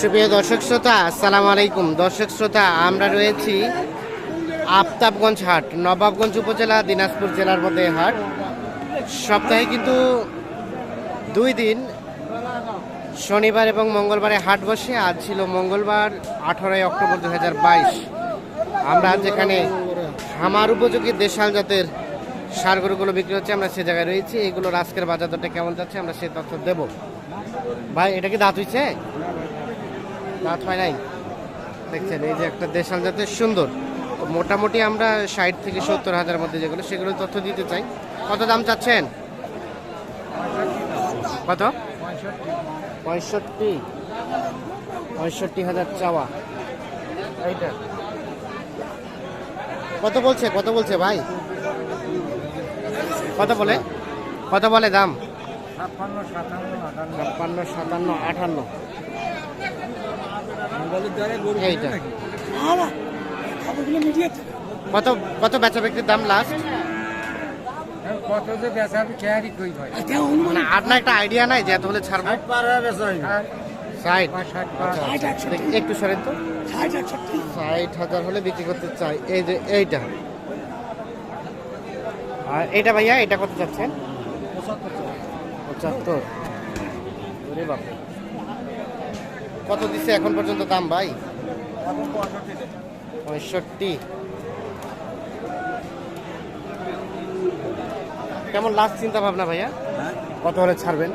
সুপ্রিয় দর্শক শ্রোতা, আসসালামু আলাইকুম। দর্শক শ্রোতা, আমরা রয়েছি আফতাবগঞ্জ হাট, নবাবগঞ্জ উপজেলা, দিনাজপুর জেলার মধ্যে হাট। সপ্তাহে কিন্তু দুই দিন, শনিবার এবং মঙ্গলবারে হাট বসে। আজ ছিল মঙ্গলবার, আঠারোই অক্টোবর দু হাজার বাইশ। আমরা যেখানে খামার উপযোগী দেশাল জাতের সারগরুগুলো বিক্রি হচ্ছে। আমরা সে জায়গায় রয়েছি। এগুলোর আজকের বাজার দরটা কেমন যাচ্ছে, আমরা সে তথ্য দেব। ভাই, এটা কি দাঁত হইছে? দাঁত হয় নাই। দেখছেন এই যে একটা দেশাল জাতের সুন্দর তো মোটামুটি আমরা ষাট থেকে সত্তর হাজার মধ্যে যেগুলো সেগুলো তথ্য দিতে চাই। কত দাম চাচ্ছেন? কত? পঁয়ষট্টি। পঁয়ষট্টি হাজার চাওয়া। এইটা। কত বলছে? কত বলছে ভাই? কত বলে? কত বলে দাম? ছাপ্পান্ন সাতান্ন আটান্ন। এইটা। কত কত বেচা বিক্রির দাম লাস্ট কত যে বেচা কই ভাই? মানে আপনার একটা আইডিয়া নাই যে এত হলে ছাড়বো? হয়ে ষাট। পাঁচ ষাট একটু সরেন তো। ষাট হাজার হলে বিক্রি করতে চাই। এই যে এইটা। আর এটা ভাইয়া এটা কত চাচ্ছেন পঁচাত্তর। ওরে বাপ কত দিচ্ছে এখন পর্যন্ত দাম ভাই? পঁয়ষট্টি। কেমন লাস্ট চিন্তা ভাবনা ভাইয়া? কত হলে ছাড়বেন?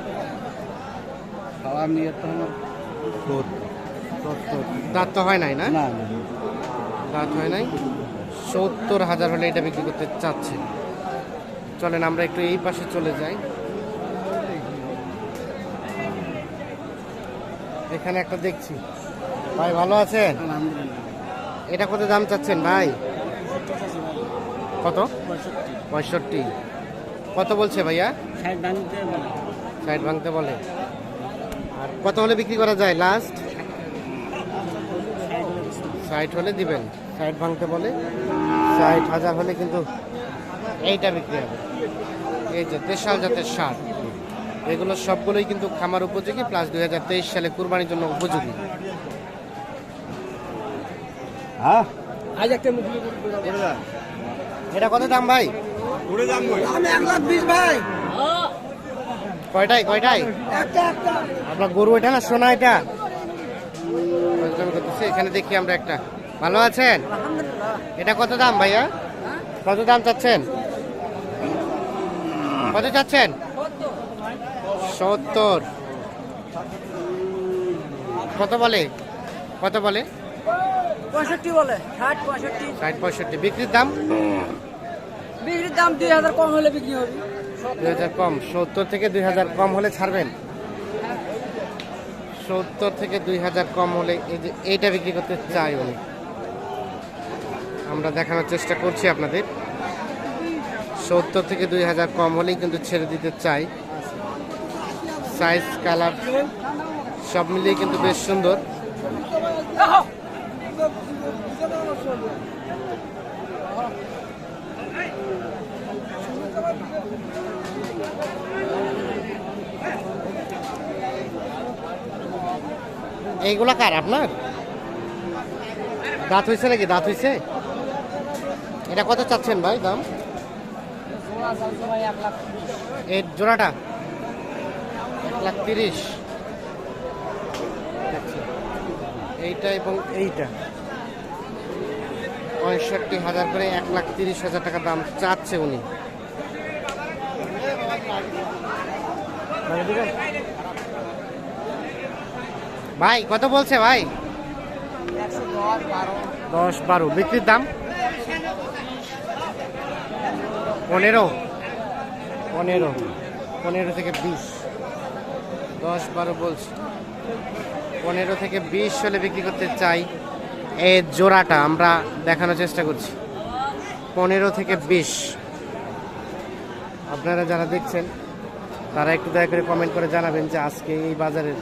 দাঁত তো হয় নাই না? না দাঁত হয় নাই? সত্তর হাজার হলে এটা বিক্রি করতে চাচ্ছে চলেন আমরা একটু এই পাশে চলে যাই। এখানে একটা দেখছি। ভাই ভালো আছেন? এটা কত দাম চাচ্ছেন ভাই? কত? পঁয়ষট্টি। কত বলছে ভাইয়া? সাইড ভাঙতে বলে। আর কত হলে বিক্রি করা যায় লাস্ট ষাট হলে দিবেন। ষাট ভাঙতে বলে। ষাট হাজার হলে কিন্তু এইটা বিক্রি হবে। এই যে দেশাল জাতের সার। এগুলো সবগুলোই কিন্তু খামার উপযোগী প্লাস দুই হাজার তেইশ সালে কুরবানির জন্য উপযোগী। হ্যাঁ? একটা এটা কত দাম ভাই? কয়টাই কয়টাই একটা একটা। আপনার গরু এটা না সোনা এটা? এখানে দেখি আমরা একটা। ভালো আছেন? এটা কত দাম ভাইয়া? কত দাম চাচ্ছেন? কত চাচ্ছেন? সত্তর। কত বলে? কত বলে? পঁয়ষট্টি বলে ষাট পঁয়ষট্টি। ষাট পঁয়ষট্টি। বিক্রির দাম? বিক্রির দাম দুই হাজার কম হলে বিক্রি হবে। দুই হাজার কম। সত্তর থেকে দুই হাজার কম হলে ছাড়বেন? সত্তর থেকে দুই হাজার কম হলে এই যে এইটা বিক্রি করতে চাই উনি। আমরা দেখানোর চেষ্টা করছি আপনাদের। সত্তর থেকে দুই হাজার কম হলেই কিন্তু ছেড়ে দিতে চাই। সাইজ কালার সব মিলিয়ে কিন্তু বেশ সুন্দর। এইগুলা কার আপনার? দাঁত হয়েছে নাকি? দাঁত হয়েছে এটা কত চাচ্ছেন ভাই দাম? এর জোড়াটা? লাখ তিরিশ। এইটা এবং এইটা। পঁয়ষট্টি হাজার করে এক লাখ তিরিশ হাজার টাকা দাম চাচ্ছে উনি। ভাই, কত বলছে ভাই? দশ বারো। বিক্রির দাম? পনেরো। পনেরো। পনেরো থেকে বিশ। দশ বারো বলছি। পনেরো থেকে বিশ হলে বিক্রি করতে চাই। এই জোড়াটা আমরা দেখানোর চেষ্টা করছি। পনেরো থেকে বিশ। আপনারা যারা দেখছেন, তারা একটু দয়া করে কমেন্ট করে জানাবেন যে আজকে এই বাজারের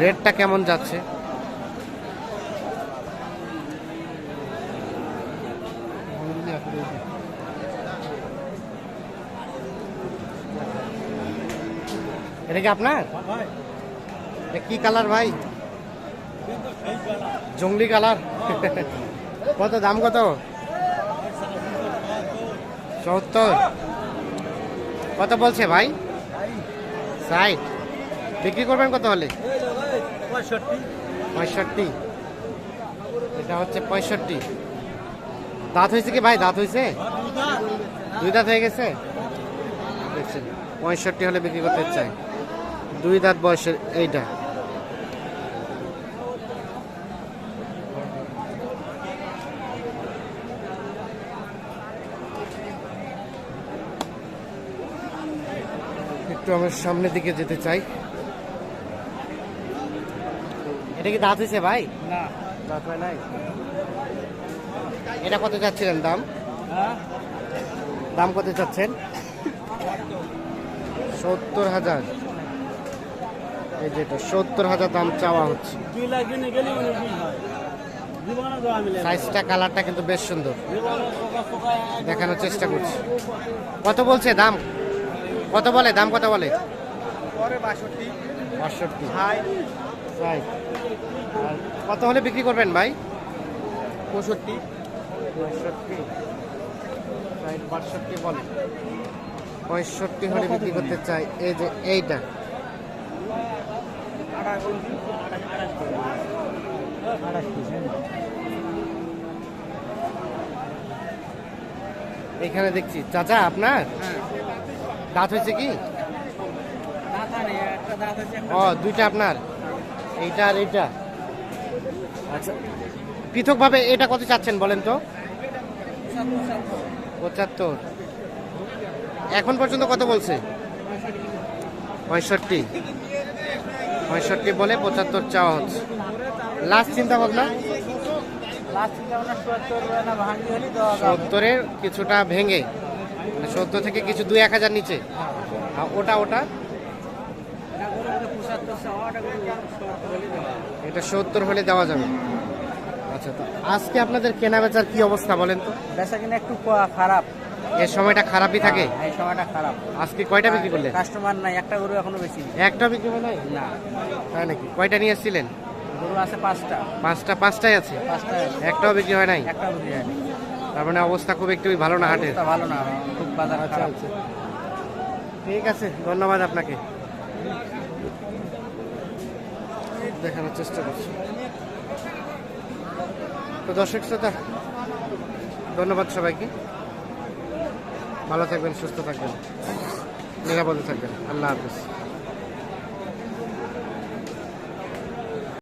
রেটটা কেমন যাচ্ছে। এটা কি আপনার? এ কি কালার ভাই? জঙ্গলি কালার। কত, দাম কত? সত্তর। কত বলছে ভাই? ষাট। বিক্রি করবেন কত হলে? পঁয়ষট্টি। এটা হচ্ছে পঁয়ষট্টি। দাঁত হয়েছে কি ভাই? দাঁত হয়েছে? দুই দাঁত হয়ে গেছে? পঁয়ষট্টি হলে বিক্রি করতে চাই। দুই দাঁত বয়সের এইটা। একটু আমার সামনের দিকে যেতে চাই। এটা কি দাঁত হয়েছে ভাই? না। দাঁত হয় নাই? এটা কত চাচ্ছিলেন দাম? দাম কত চাচ্ছেন সত্তর হাজার। এই যেটা সত্তর হাজার দাম চাওয়া হচ্ছে। সাইজটা কালারটা কিন্তু বেশ সুন্দর। দেখানোর চেষ্টা করছি। কত বলছে দাম? কত বলে? দাম কত বলে? বাষট্টি। কত হলে বিক্রি করবেন ভাই? পঁয়ষট্টি। পঁয়ষট্টি। বাষট্টি বলে। পঁয়ষট্টি হলে বিক্রি করতে চাই। এই যে এইটা। এখানে দেখছি। চাচা, আপনার? দাঁত হয়েছে কি? ও, দুইটা আপনার। এইটা আর এইটা। আচ্ছা পৃথকভাবে এটা কত চাচ্ছেন বলেন তো? পঁচাত্তর। এখন পর্যন্ত কত বলছে? পঁয়ষট্টি। পঁয়ষট্টি বলে পঁচাত্তর চাওয়া হচ্ছে। লাস্ট চিন্তা ভাবনা সত্তরের কিছুটা ভেঙে মানে সত্তর থেকে কিছু দুই এক হাজার নিচে। ওটা ওটা? এটা সত্তর হলে দেওয়া যাবে। আচ্ছা তো আজকে আপনাদের কেনা বেচার কি অবস্থা বলেন তো? বেচা কিনা একটু খারাপ। এর সময়টা খারাপই থাকে? এই সময়টা খারাপ। আজকে কয়টা বিক্রি করলেন? কাস্টমার নাই একটা গরু এখনও বেশি একটা বিক্রি হয় নাই? না। তাই নাকি? কয়টা নিয়ে এসেছিলেন? গরু আছে পাঁচটা। পাঁচটা পাঁচটাই আছে? পাঁচটা একটাও বিক্রি হয় নাই? একটা বিক্রি হয়নি তার মানে অবস্থা খুব একটু ভালো না হাটের? ভালো না খুব বাজার আচ্ছা খারাপ। আচ্ছা। ঠিক আছে ধন্যবাদ আপনাকে। দেখানোর চেষ্টা করছি। তো দর্শক শ্রোতা ধন্যবাদ সবাইকে। ভালো থাকবেন সুস্থ থাকবেন। নিরাপদে থাকবেন। আল্লাহ হাফিজ।